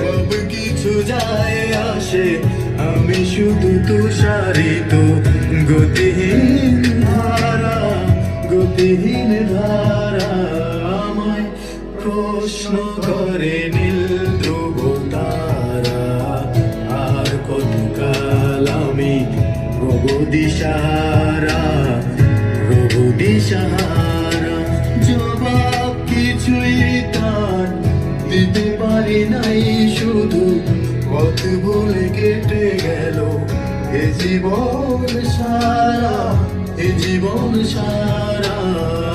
সব কিছু যায় আসে। আমি শুধু তুষারিত, গতিহীন ধারা গতিহীন ধারা। আমায় প্রশ্ন করে নীল ধ্রুব তারা, আর কতকাল আমি প্রভু দিশারা প্রভু দিশারা? জবাব কিছুই দিতে পারি নাই শুধু পথ ভুলে কেটে গেল। এ জীবন সারা এ জীবন সারা।